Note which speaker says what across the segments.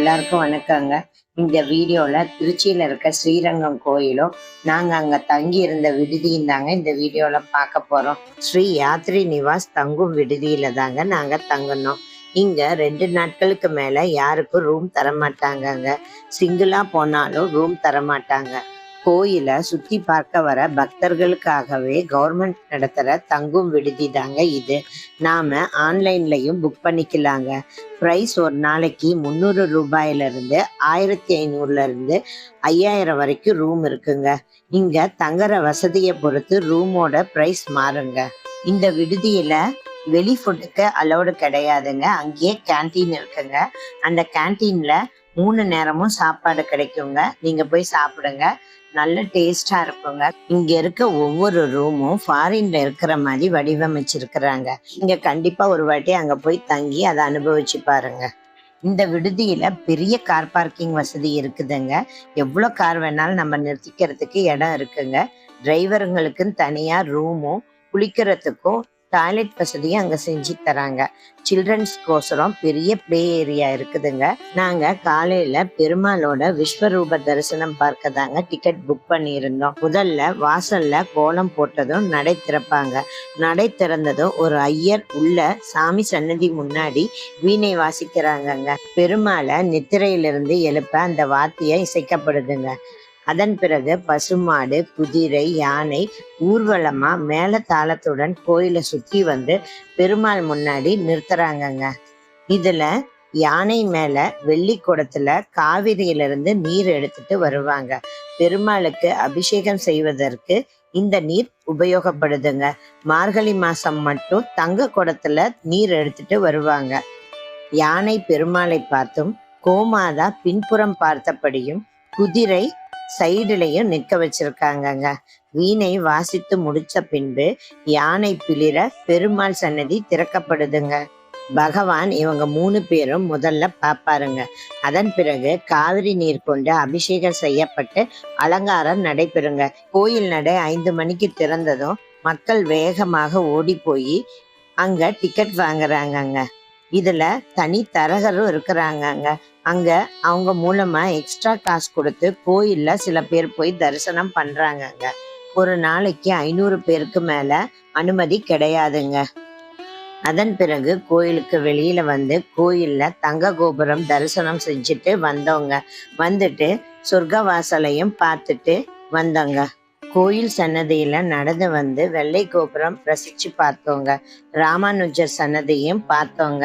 Speaker 1: எல்லாருக்கும் வணக்கங்க. இந்த வீடியோல திருச்சியில இருக்க ஸ்ரீரங்கம் கோயிலும் நாங்க அங்க தங்கி இருந்த விடுதியும் தாங்க இந்த வீடியோல பார்க்க போறோம். ஸ்ரீ யாத்ரி நிவாஸ் தங்கும் விடுதியில தாங்க நாங்க தங்கணும். இங்க ரெண்டு நாட்களுக்கு மேல யாருக்கும் ரூம் தர மாட்டாங்கங்க சிங்கிளா போனாலும் ரூம் தர மாட்டாங்க கோயிலை சுத்தி பார்க்க வர பக்தர்களுக்காகவே கவர்மெண்ட் நடத்துற தங்கும் விடுதி தாங்க இது. நாம ஆன்லைன்லயும் புக் பண்ணிக்கலாங்க. ப்ரைஸ் ஒரு நாளைக்கு முந்நூறு ரூபாயில இருந்து ஆயிரத்தி ஐநூறுல இருந்து ஐயாயிரம் வரைக்கும் ரூம் இருக்குங்க. இங்க தங்குற வசதியை பொறுத்து ரூமோட ப்ரைஸ் மாறுங்க. இந்த விடுதியில வெளி ஃபுட்டுக்கு அலௌடு கிடையாதுங்க. அங்கேயே கேண்டீன் இருக்குங்க. அந்த கேண்டீன்ல மூணு நேரமும் சாப்பாடு கிடைக்குங்க. நீங்க போய் சாப்பிடுங்க. நல்ல டேஸ்டா இருக்குங்க. இங்க இருக்க ஒவ்வொரு ரூமும் ஃபாரின்ல இருக்கிற மாதிரி வடிவமைச்சிருக்கிறாங்க. இங்க கண்டிப்பா ஒரு வாட்டி அங்க போய் தங்கி அதை அனுபவிச்சு பாருங்க. இந்த விடுதியில பெரிய கார் பார்க்கிங் வசதி இருக்குதுங்க. எவ்வளோ கார் வேணாலும் நம்ம நிறுத்திக்கிறதுக்கு இடம் இருக்குங்க. டிரைவருங்களுக்குன்னு தனியா ரூமும் குளிக்கிறதுக்கும் டாய்லெட் வசதியும் அங்க செஞ்சு தராங்க. சில்ட்ரன்ஸ்க்கோசரம் பெரிய ப்ளே ஏரியா இருக்குதுங்க. நாங்க காலையில பெருமாளோட விஸ்வரூப தரிசனம் பார்க்க தாங்க டிக்கெட் புக் பண்ணியிருந்தோம். முதல்ல வாசல்ல கோலம் போட்டதும் நடை திறப்பாங்க. நடை திறந்ததும் ஒரு ஐயர் உள்ள சாமி சன்னதி முன்னாடி வீணை வாசிக்கிறாங்கங்க. பெருமாளை நித்திரையிலிருந்து எழுப்ப அந்த வாத்தியம் இசைக்கப்படுதுங்க. அதன் பிறகு பசுமாடு குதிரை யானை ஊர்வலமா மேல தாளத்துடன் கோயிலை சுத்தி வந்து பெருமாள் முன்னாடி நிறுத்துறாங்கங்க. இதுல யானை மேல வெள்ளி குடத்துல காவிரியிலிருந்து நீர் எடுத்துட்டு வருவாங்க. பெருமாளுக்கு அபிஷேகம் செய்வதற்கு இந்த நீர் உபயோகப்படுதுங்க. மார்கழி மாசம் மட்டும் தங்க குடத்துல நீர் எடுத்துட்டு வருவாங்க. யானை பெருமாளை பார்த்தும் கோமாதா பின்புறம் பார்த்தபடியும் குதிரை சைடுலையும் நிற்க வச்சிருக்காங்கங்க. வீணை வாசித்து முடிச்ச பின்பு யானை பிளிர பெருமாள் சன்னதி திறக்கப்படுதுங்க. பகவான் இவங்க மூணு பேரும் முதல்ல பார்ப்பாருங்க அதன் பிறகு காவிரி நீர் கொண்டு அபிஷேகம் செய்யப்பட்டு அலங்காரம் நடைபெறுங்க. கோயில் நடை ஐந்து மணிக்கு திறந்ததும் மக்கள் வேகமாக ஓடி போய் அங்க டிக்கெட் வாங்குறாங்கங்க. இதுல தனி தரகரும் இருக்கிறாங்கங்க. அங்க அவங்க மூலமா எக்ஸ்ட்ரா காசு கொடுத்து கோயில்ல சில பேர் போய் தரிசனம் பண்றாங்கங்க ஒரு நாளைக்கு ஐநூறு பேருக்கு மேல அனுமதி கிடையாதுங்க. அதன் பிறகு கோயிலுக்கு வெளியில வந்து கோயில்ல தங்க கோபுரம் தரிசனம் செஞ்சுட்டு வந்தோங்க வந்துட்டு சொர்க்க வாசலையும் பார்த்துட்டு வந்தோங்க கோயில் சன்னதியில நடந்து வந்து வெள்ளை கோபுரம் ரசிச்சு பார்த்தோங்க ராமானுஜர் சன்னதியும் பார்த்தோங்க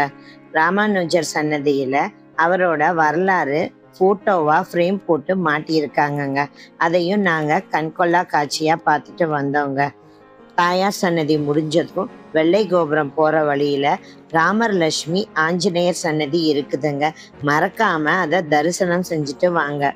Speaker 1: ராமானுஜர் சன்னதியில அவரோட வரலாறு ஃபோட்டோவாக ஃப்ரேம் போட்டு மாட்டியிருக்காங்கங்க. அதையும் நாங்கள் கண்கொள்ளா காட்சியாக பார்த்துட்டு வந்தோங்க. தாயார் சன்னதி முடிஞ்சதும் வெள்ளை கோபுரம் போகிற வழியில் ராமர் லட்சுமி ஆஞ்சநேயர் சன்னதி இருக்குதுங்க. மறக்காமல் அதை தரிசனம் செஞ்சுட்டு வாங்க.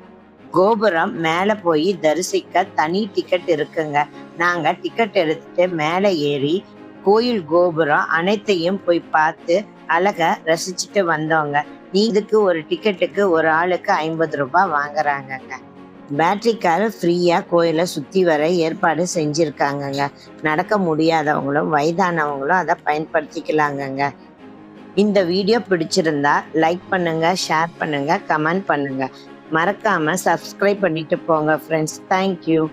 Speaker 1: கோபுரம் மேலே போய் தரிசிக்க தனி டிக்கெட் இருக்குங்க. நாங்கள் டிக்கெட் எடுத்துட்டு மேலே ஏறி கோயில் கோபுரம் அனைத்தையும் போய் பார்த்து அழக ரசிச்சுட்டு வந்தோங்க. இதுக்கு ஒரு டிக்கெட்டுக்கு ஒரு ஆளுக்கு ஐம்பது ரூபாய் வாங்குறாங்கங்க. பேட்டரி கார் ஃப்ரீயாக கோயிலை சுற்றி வர ஏற்பாடு செஞ்சுருக்காங்கங்க. நடக்க முடியாதவங்களும் வயதானவங்களும் அதை பயன்படுத்திக்கலாங்கங்க. இந்த வீடியோ பிடிச்சிருந்தா லைக் பண்ணுங்க ஷேர் பண்ணுங்க கமெண்ட் பண்ணுங்க. மறக்காம சப்ஸ்கிரைப் பண்ணிட்டு போங்க ஃப்ரெண்ட்ஸ் தேங்க்யூ